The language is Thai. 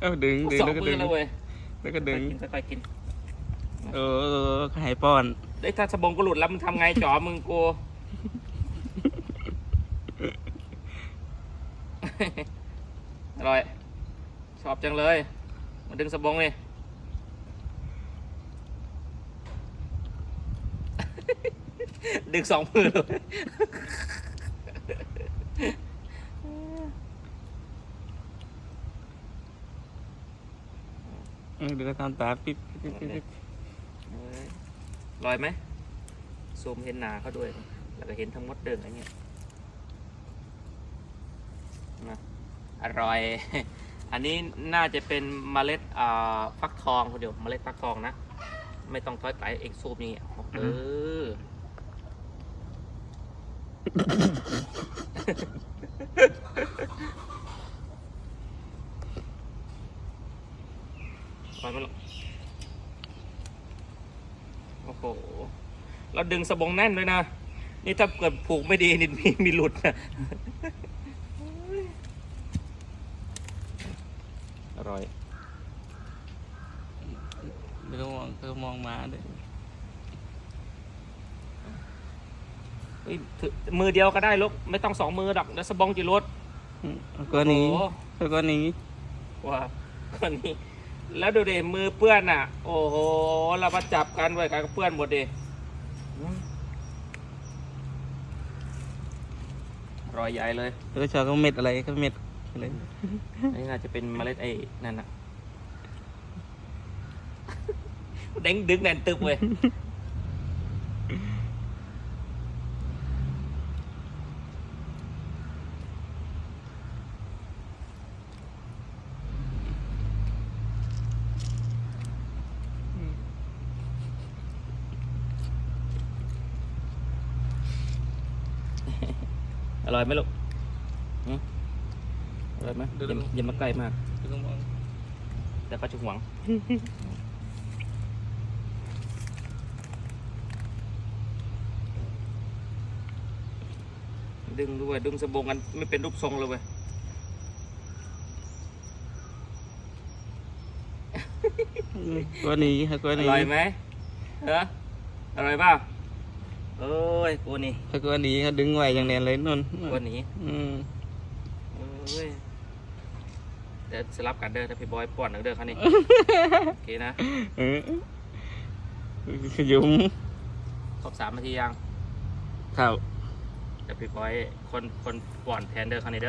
เอ้าดึงดึงสองแล้วก็มืดึอง แล้วเว้ยแล้วก็ดึง ค่อยๆกิน เออให้ป้อน เอ้ยถ้าสบงก็หลุดแล้วมึงทำไงจ๋อมึงกู อร่อย ชอบจังเลย มาดึงสบงเลย ดึงสองมือเลย เดี๋ยวก็ทำตาปิ๊บปิ๊บปิ๊บปิ๊บลอยไหมซูมเห็นหนาเขาด้วย แล้วก็เห็นทั้งมดเดินอะไรเงี้ยนะอร่อย อันนี้น่าจะเป็นเมล็ดอ่าฟักทองคนเดียวเมล็ดฟักทองนะ ไม่ต้องถอยไกลเองซูมนี่เออ ปล่อยมันหรอกโอ้โหเราดึงสบงแน่นเลยนะ นี่ถ้าเกิดผูกไม่ดีนี่มีมีหลุดนะอร่อยเดี๋ยวก็มองเธอมองมาด้วยเฮ้ยถือมือเดียวก็ได้ลูกไม่ต้องสองมือดอกแล้วสบงจีรถอืมเอาก็นี้โอ้โหเอาก็นี้ว้าคนนี้ แล้วดูดิมือเปื้อนอะ โอ้โห เรามาจับกันไว้กันก็เปื้อนหมดดิอร่อยใหญ่เลยแล้วก็ชอบก็เม็ดอะไรก็เม็ดอะไรอันนี้น่าจะเป็นเมล็ดไอ้นั่นน่ะเด้งดึงแน่นตึบเว้ย อ ร่อยไหมลูกหืมอร่อยไหมอย่าอย่ามาใกล้มากเดี๋ยวก็มองแต่เขาจะหวง ดึงด้วย ดึงสบงกันไม่เป็นรูปทรงเลยเว้ยอืมก็นี้เอาก็อนี้ ร่อยไหมเอออร่อยเปล่า เอ้ยกูนี่เอาก็นี้เขาดึงไว้อย่างแน่นเลยนนกูหนีอืมเอ้ยเดี๋ยวสลับกันเด้อถ้าพี่บอยป้อนหนึ่งเด้อคันนี้โอเคนะเออขยุมครบสามนาทียังเข้าเดี๋ยวพี่บอยคนคนป้อนแทนเด้อคันนี้เด้อ